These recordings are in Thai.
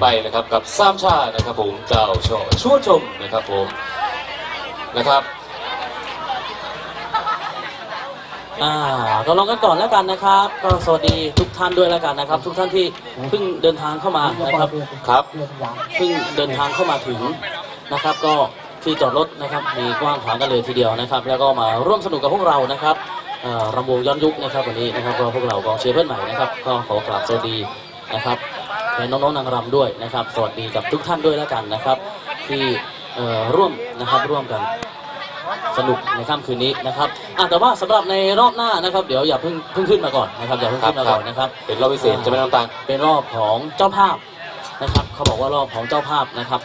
ไปนะครับกับสามชาตินะครับผมเจ้าชอชั่วชมนะครับผมนะครับอ่าก็ลองกันก่อนแล้วกันนะครับ ก็สวัสดีทุกท่านด้วยแล้วกันนะครับ ทุกท่านที่เพิ่งเดินทางเข้ามานะครับครับเพิ่งเดินทางเข้ามาถึงนะครับ ก็ที่จอดรถนะครับมีกว้างขวางกันเลยทีเดียวนะครับ แล้วก็มาร่วมสนุกกับพวกเรานะครับเอ่อรำวงย้อนยุคนะครับวันนี้นะครับก็พวกเรากองเชียร์เพื่อนใหม่นะครับ ก็ขอกราบสวัสดีนะครับแท นน้องๆนางรำด้วยนะครับ สวัสดีกับทุกท่านด้วยแล้วกันนะครับ ที่เอ่อร่วมนะครับร่วมกันสนุกในค่ำคืนนี้นะครับอะแต่ว่าสำหรับในรอบหน้านะครับ เดี๋ยวอย่าเพิ่งเพิ่งขึ้นมาก่อนนะครับอย่าเพิ่งขึ้นมาก่อนนะครับเป็นรอบพิเศษจะไม่น้ำตาลเป็นรอบของเจ้าภาพนะครับ เขาบอกว่ารอบของเจ้าภาพนะครับ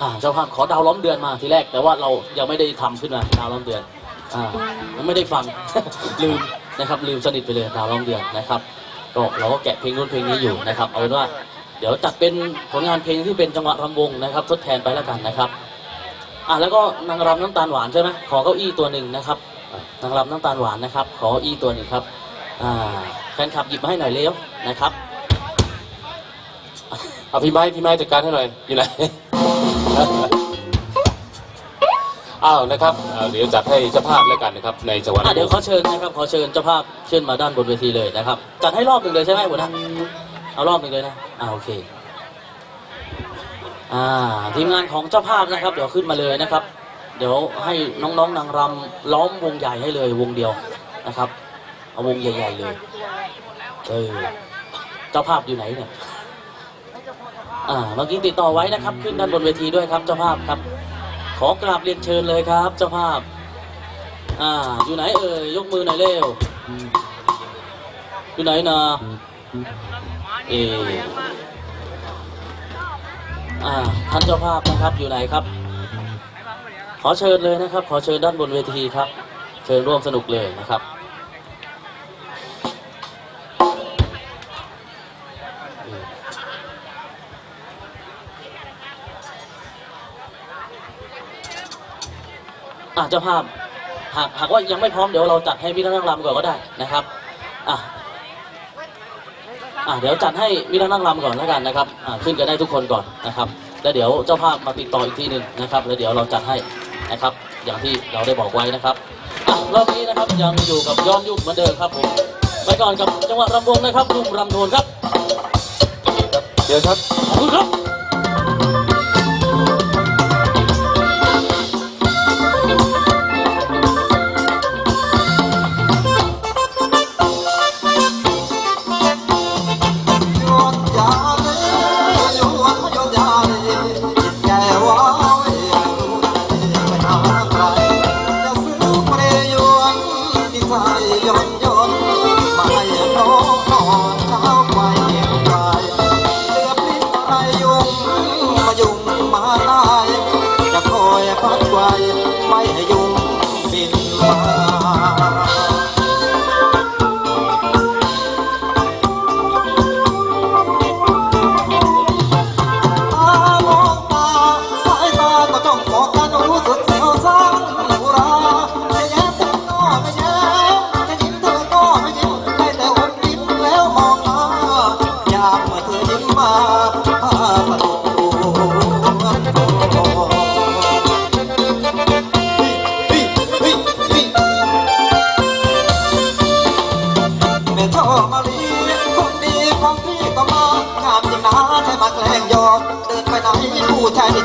อ่าเจ้าภาพขอดาวล้อมเดือนมาทีแรก แต่ว่าเรายังไม่ได้ทำขึ้นมาดาวล้อมเดือนอ่ายังไม่ได้ฟังลืมนะครับลืมสนิทไปเลยดาวล้อมเดือนนะครับ ก็เราก็แกะเพลงนู้นเพลงนี้อยู่นะครับเอาเป็นว่าเดี๋ยวจัดเป็นผลงานเพลงที่เป็นจังหวะรำวงนะครับ ทดแทนไปแล้วกันนะครับอะแล้วก็นางรำน้ำตาลหวานใช่ไหมขอเก้าอี้ตัวหนึ่งนะครับนางรำน้ำตาลหวานนะครับ ขอเก้าอี้ตัวหนึ่งครับอ่าแฟนคลับหยิบมาให้หน่อยเร็วนะครับเอาพี่ไม้พี่ไม้จัดการให้หน่อยอยู่ไหน อ้าวนะครับเอ่อเดี๋ยวจัดให้เจ้าภาพแล้วกันนะครับในจังหวัดอะเดี๋ยวขอเชิญนะครับขอเชิญเจ้าภาพขึ้นมาด้านบนเวทีเลยนะครับ จัดให้รอบหนึ่งเลยใช่ไหมหัวหน้าเอารอบหนึ่งเลยนะอ่าโอเคอ่าทีมงานของเจ้าภาพนะครับ เดี๋ยวขึ้นมาเลยนะครับ เดี๋ยวให้น้องๆนางรำล้อมวงใหญ่ให้เลยวงเดียวนะครับเอาวงใหญ่ๆเลยเออเจ้าภาพอยู่ไหนเนี่ยอ่าเมื่อกี้ติดต่อไว้นะครับ ขึ้นด้านบนเวทีด้วยครับเจ้าภาพครับ ขอกราบเรียนเชิญเลยครับ เจ้าภาพ อ่า อยู่ไหนเอ่ยยกมือหน่อยเร็ว อยู่ไหนนะเอออ่าท่านเจ้าภาพนะครับอยู่ไหนครับ ขอเชิญเลยนะครับ ขอเชิญด้านบนเวทีครับ เชิญร่วมสนุกเลยนะครับ อะเจ้าภาพหากหากว่ายังไม่พร้อมเดี๋ยวเราจัดให้มิตรนั่งรำก่อนก็ได้นะครับอะอะเดี๋ยวจัดให้มิตรนั่งรำก่อนแล้วกันนะครับอะขึ้นกันได้ทุกคนก่อนนะครับแล้วเดี๋ยวเจ้าภาพมาติดต่ออีกทีหนึ่งนะครับ แล้วเดี๋ยวเราจัดให้นะครับ อย่างที่เราได้บอกไว้นะครับอะรอบนี้นะครับยังอยู่กับย้อนยุคเหมือนเดิมครับผมไปก่อนกับจังหวะรำวงนะครับลุงรำโทนครับเดี๋ยวครับขอบคุณครับ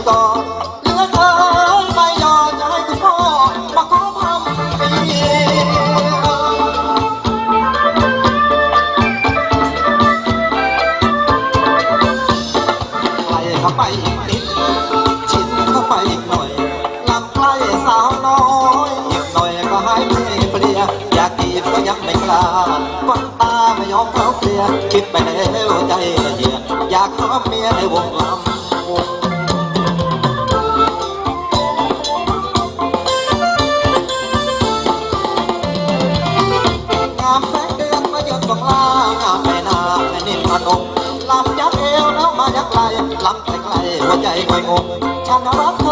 ต่อเหลือเธอไม่ยอมจะให้คุณพ่อมาขอทำเป็นเมียใกล้เข้าไปอีกนิดชิดเข้าไปอีกหน่อยลำใกล้สาวน้อยอีกหน่อยก็หายเปลี่ยอยากจีบก็ยังไม่กล้าฟันตาไม่ยอมเขาเคลียคิดไปแล้วใจละเอียอยากหาเมียในวงลำ ไม่อยงงฉันรัก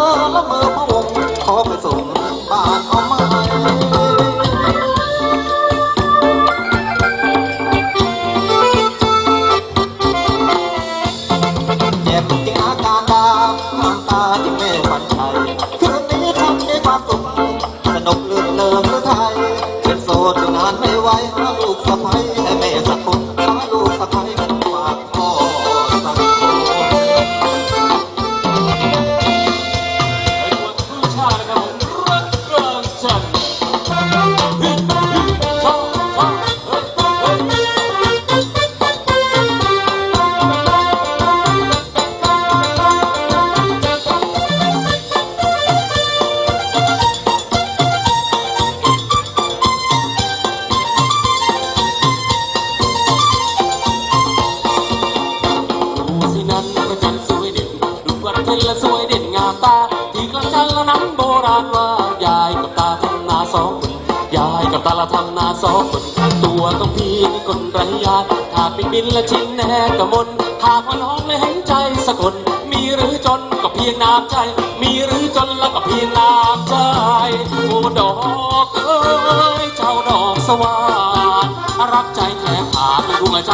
นั้นพระจันทร์สวยเด่นดูวันเพ็ญและสวยเด่นงามตา ที่กลางจันทร์และนั้นโบราณว่ายายกับตาทำนาสองคนยายกับตาละทำนาสองคนตัวของพี่คนไร้ญาติถ้าเป็นบินและชิ้นแน่กะมนหากว่าน้องไม่เห็นใจสักคน มีหรือจนก็เพียงน้ำใจ มีหรือจนแล้วก็เพียงน้ำใจโอ้ดอกเอ้ยเจ้าดอกสว่าดรักใจแทบขาดดวงใจ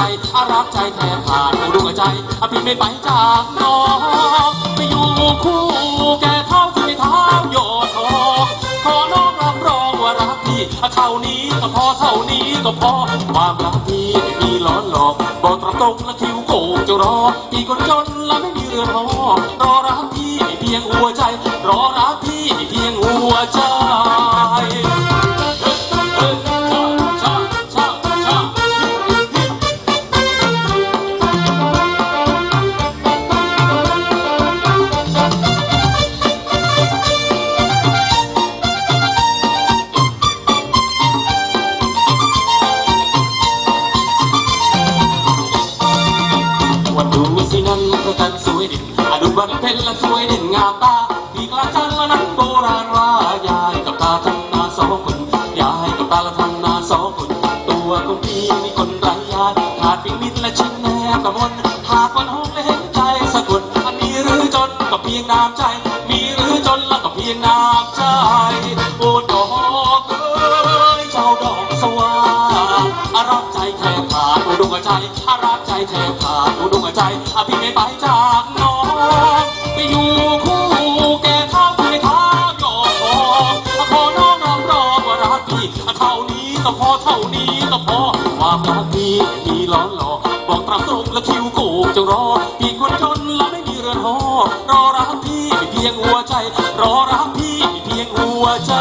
รักใจแทบ พี่ไม่ไปจากน้องไปอยู่คู่แก่เท่าที่เท้าโยทองขอน้องรับรองว่ารักพี่เท่านี้ก็พอเท่านี้ก็พอความรักพี่ไม่มีล้อหลอกบอกตรงตรงและคิวโกงจะรอพี่คนจนและไม่มีเรือนหอรอรักพี่เพียงหัวใจ รอรักพี่เพียงหัวใจ อดุบันเพ็ญและสวยเด่นงามตาที่กลางจันและนั้นโบราณว่ายายกับตาทำนาสองคนยายกับตาละทำนาสองคนตัวของพี่มีคนไร้ญาติขาดเพียงมิตรและชิ้นแนบกระมนหากวันห้องและเห็นใจสักคนอันมีหรือจนก็เพียงน้ำใจ มีหรือจนแล้วก็เพียงน้ำใจโอ้ดอกเอ้ยเจ้าดอกสว่าอารักใจแทบขา ดวงใจอารักใจแทบขาดดวงใจอาพี่ไม่ไปจากน้องไปอยู่คู่แก่เท่าที่เท้ายอดทอขอน้องรับรองว่ารักพี่เท่านี้ก็พอเท่านี้ก็พอความรักพี่ไม่มีล้อหลอกบอกตามตรงและคิวโกงจะรอพี่คนจนและไม่มีเรือนหอรอรักพี่เพียงหัวใจ รอรักพี่เพียงหัวใจ